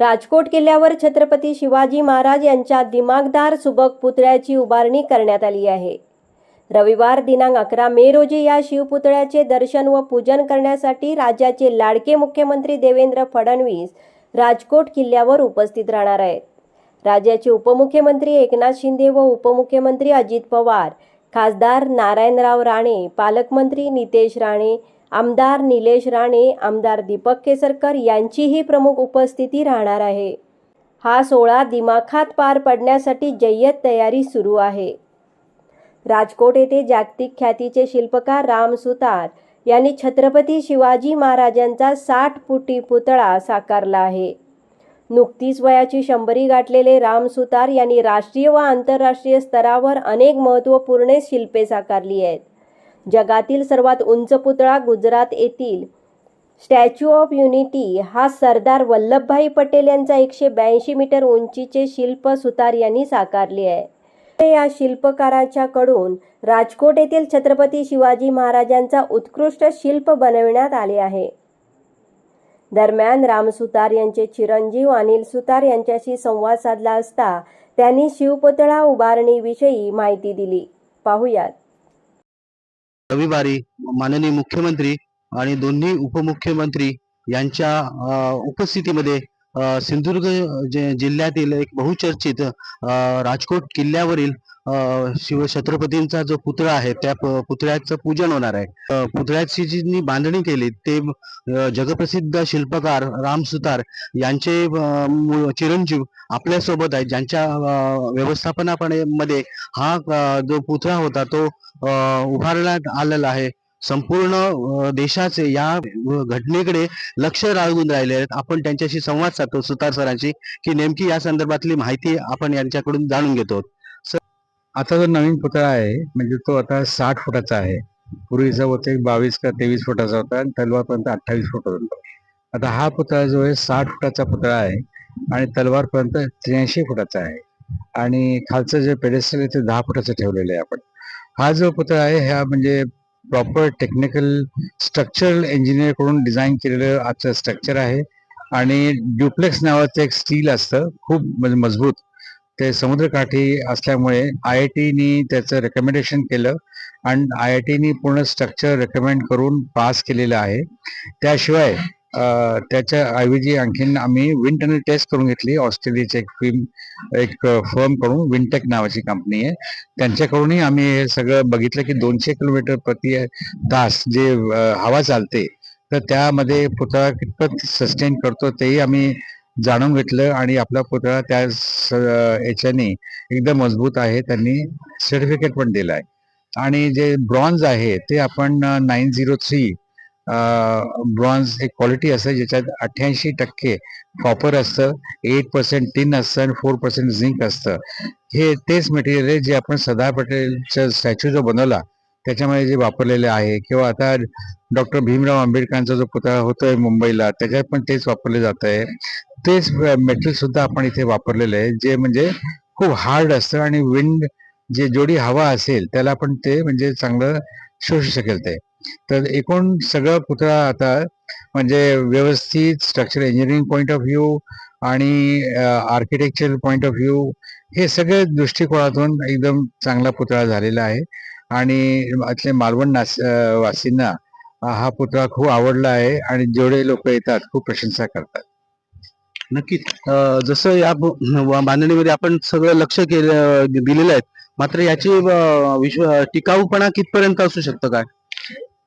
राजकोट किल्ल्यावर छत्रपती शिवाजी महाराज यांच्या दिमागदार सुबक पुतळ्याची उभारणी करण्यात आली आहे. रविवार दिनांक अकरा मे रोजी या शिवपुतळ्याचे दर्शन व पूजन करण्यासाठी राज्याचे लाडके मुख्यमंत्री देवेंद्र फडणवीस राजकोट किल्ल्यावर उपस्थित राहणार आहेत. राज्याचे उपमुख्यमंत्री एकनाथ शिंदे व उपमुख्यमंत्री अजित पवार खासदार नारायणराव राणे पालकमंत्री नितेश राणे आमदार निलेश राणे आमदार दीपक केसरकर यांचीही प्रमुख उपस्थिती राहणार आहे. हा सोहळा दिमाखात पार पडण्यासाठी जय्यत तयारी सुरू आहे. राजकोट येथे जागतिक ख्यातीचे शिल्पकार राम सुतार यांनी छत्रपती शिवाजी महाराजांचा साठ फुटी पुतळा साकारला आहे. नुकतीच वयाची शंभरी गाठलेले राम सुतार यांनी राष्ट्रीय व आंतरराष्ट्रीय स्तरावर अनेक महत्त्वपूर्ण शिल्पे साकारली आहेत. जगातील सर्वात उंच पुतळा गुजरात येथील स्टॅच्यू ऑफ युनिटी हा सरदार वल्लभभाई पटेल यांचा एकशे ब्याऐंशी मीटर उंचीचे शिल्प सुतार यांनी साकारले आहे. या शिल्पकाराच्याकडून राजकोट येथील छत्रपती शिवाजी महाराजांचा उत्कृष्ट शिल्प बनविण्यात आले आहे. दरम्यान राम सुतार यांचे चिरंजीव अनिल सुतार यांच्याशी संवाद साधला असता त्यांनी शिवपुतळा उभारणीविषयी माहिती दिली. पाहुयात. रविवारी माननीय मुख्यमंत्री आणि दोन्ही उपमुख्यमंत्री यांच्या उपस्थितीमध्ये सिंधुदुर्ग जिल्ह्यातील एक बहुचर्चित राजकोट किल्ल्यावरील शिव छत्रपतींचा जो पुतळा आहे त्या पुतळ्याचं पूजन होणार आहे. पुतळ्याची जी बांधणी केली ते जगप्रसिद्ध शिल्पकार राम सुतार यांचे चिरंजीव आपल्यासोबत आहेत. ज्यांच्या व्यवस्थापनामध्ये हा जो पुतळा होता तो उभारण्यात आलेला आहे. संपूर्ण देशाचे या घटनेकडे लक्ष लागून राहिले आहेत. आपण त्यांच्याशी संवाद साधतो सुतार सरांशी की नेमकी या संदर्भातली माहिती आपण यांच्याकडून जाणून घेतो. आता जो नवीन पुतळा आहे म्हणजे तो आता साठ फुटाचा आहे. पूर्वीचा होता एक बावीस का तेवीस फुटाचा होता आणि तलवारपर्यंत अठ्ठावीस फुट होता. आता हा पुतळा जो आहे साठ फुटाचा पुतळा आहे आणि तलवारपर्यंत त्र्याऐंशी फुटाचा आहे. आणि खालचं जे पेडेस्टल आहे ते दहा फुटाचं ठेवलेलं आहे आपण. हा जो पुतळा आहे हा म्हणजे प्रॉपर टेक्निकल स्ट्रक्चरल इंजिनियरकडून डिझाईन केलेलं आजचं स्ट्रक्चर आहे. आणि ड्युप्लेक्स नावाचं एक स्टील असतं खूप म्हणजे मजबूत. ते समुद्रकाठी असल्यामुळे आय आय टीनी त्याचं रेकमेंडेशन केलं आणि आय आय टीनी पूर्ण स्ट्रक्चर रेकमेंड करून पास केलेलं आहे. त्याशिवाय त्याच्या ऐवजी आणखीन आम्ही विंड टनल टेस्ट करून घेतली. ऑस्ट्रेलियाची एक फिल्म एक फर्मकडून विंटेक नावाची कंपनी आहे. त्यांच्याकडूनही आम्ही हे सगळं बघितलं की दोनशे किलोमीटर प्रति तास जे हवा चालते तर त्यामध्ये पुतळा कितपत सस्टेन करतो तेही आम्ही जाणून घेतलं आणि आपला पुतळा त्या स- याच्याने एकदम मजबूत आहे त्यांनी सर्टिफिकेट पण दिलं आहे. आणि जे ब्रॉन्झ आहे ते आपण नाईन झिरो थ्री ब्रॉन्झ एक क्वालिटी असते ज्याच्यात अठ्ठ्याऐंशी टक्के कॉपर असतं एट पर्सेंट टिन असतं आणि फोर पर्सेंट झिंक असतं. हे तेच मटेरियल आहे जे आपण सरदार पटेलचा स्टॅच्यू जो बनवला त्याच्यामध्ये जे वापरलेले आहे किंवा आता डॉक्टर भीमराव आंबेडकरांचा जो पुतळा होतोय मुंबईला त्याच्यात पण तेच वापरले जात आहे. तेच मेटल सुद्धा आपण इथे वापरलेलं आहे जे म्हणजे खूप हार्ड असतं आणि विंड जे जोडी हवा असेल त्याला पण ते म्हणजे चांगलं शोषू शकेल ते. तर एकूण सगळं पुतळा आता म्हणजे व्यवस्थित structure engineering point of view आणि आर्किटेक्चर पॉईंट ऑफ व्ह्यू हे सगळे दृष्टिकोनातून एकदम चांगला पुतळा झालेला आहे. आणि इथले मालवण नास वासींना हा पुतळा खूप आवडला आहे आणि जेवढे लोक येतात खूप प्रशंसा करतात. नक्कीच. जसं या बांधणीमध्ये आपण सगळं लक्ष केलं दिलेलं आहे मात्र याची विश्व टिकाऊपणा कितपर्यंत असू शकतं काय?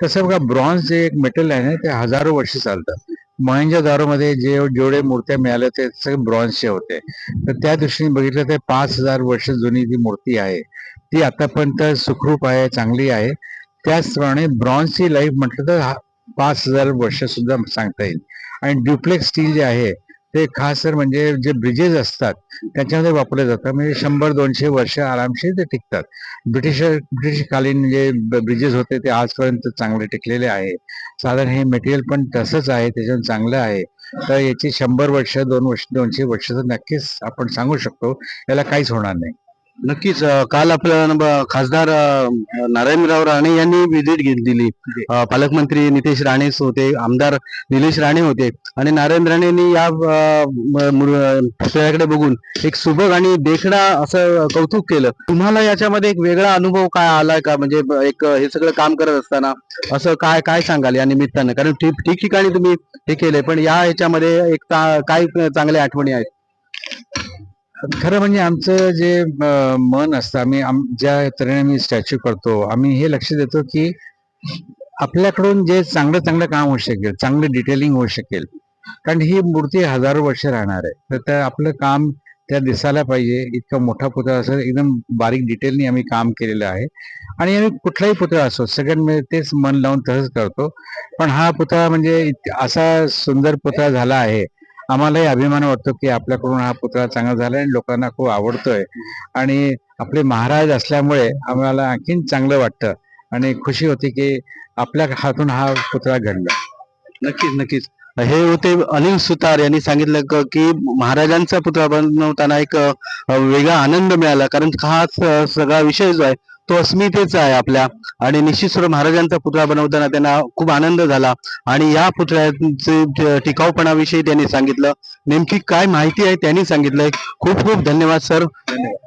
तसं बघा ब्रॉन्झ जे एक मेटल आहे ना ते हजारो वर्ष चालतं. मोहनच्या दारोमध्ये जे जेवढे मूर्त्या मिळाल्या ते सगळे ब्रॉन्झचे होते. तर त्या दृष्टीने बघितलं तर पाच हजार वर्ष जुनी जी मूर्ती आहे ती आतापर्यंत सुखरूप आहे चांगली आहे. त्याचप्रमाणे ब्रॉन्झची लाईफ म्हटलं तर हा- पाच हजार वर्ष सुद्धा सांगता येईल. आणि ड्युप्लेक्स स्टील जे आहे ते खास तर म्हणजे जे ब्रिजेस असतात त्याच्यामध्ये वापरले जातात. म्हणजे शंभर दोनशे वर्ष आरामशीर ते टिकतात. ब्रिटिश ब्रिटिशकालीन जे ब्रिजेस होते ते आजपर्यंत चांगले टिकलेले आहे. साधारण हे मटेरियल पण तसंच आहे त्याच्यात चांगलं आहे. तर याची शंभर वर्ष दोन वर्ष दोनशे वर्ष तर नक्कीच आपण सांगू शकतो याला काहीच होणार नाही. नक्कीच काल आपलं खासदार नारायणराव राणे यांनी व्हिजिट दिली. पालकमंत्री नितेश राणे होते आमदार निलेश राणे होते आणि नारायण राणेंनी या अं, पुतळ्याकडे बघून एक सुबक आणि देखणा असं कौतुक केलं. तुम्हाला याच्यामध्ये एक वेगळा अनुभव काय आलाय का? म्हणजे एक हे सगळं काम करत असताना असं काय काय सांगाल या निमित्तानं? कारण ठीक ठिकठिकाणी तुम्ही हे केलंय पण या ह्याच्यामध्ये एक काय चांगल्या आठवणी आहेत? खरं म्हणजे आमचं जे मन असतं आम्ही आम- ज्या तऱ्हेने आम्ही स्टॅच्यू करतो आम्ही हे लक्ष देतो की आपल्याकडून जे चांगलं चांगलं काम होऊ शकेल चांगलं डिटेलिंग होऊ शकेल कारण ही मूर्ती हजारो वर्ष राहणार आहे. तर त्या आपलं काम त्या दिसायला पाहिजे इतका मोठा पुतळा असं एकदम बारीक डिटेलनी आम्ही काम केलेलं आहे. आणि आम्ही कुठलाही पुतळा असो सगळ्यांमध्ये म्हणजे तेच मन लावून तसंच करतो. पण हा पुतळा म्हणजे इत- असा सुंदर पुतळा झाला आहे आम्हालाही अभिमान वाटतो की आपल्याकडून हा पुतळा चांगला झाला आणि लोकांना खूप आवडतोय. आणि आपले महाराज असल्यामुळे आम्हाला आणखीन चांगलं वाटतं आणि खुशी होती की आपल्या हातून हा पुतळा घडला. नक्कीच नक्कीच. हे होते अनिल सुतार यांनी सांगितलं क- की महाराजांचा पुतळा बनवताना एक वेगळा आनंद मिळाला. कारण हा सगळा विषय जो आहे तो अस्मितेचा आहे आपल्या. आणि निश्चित महाराजांचा पुतळा बनवताना त्यांना खूप आनंद झाला. आणि या पुतळ्याचे टिकाऊपणाविषयी त्यांनी सांगितलं. नेमकी काय माहिती आहे त्यांनी सांगितलंय. खूप खूप धन्यवाद सर. धन्यवाद.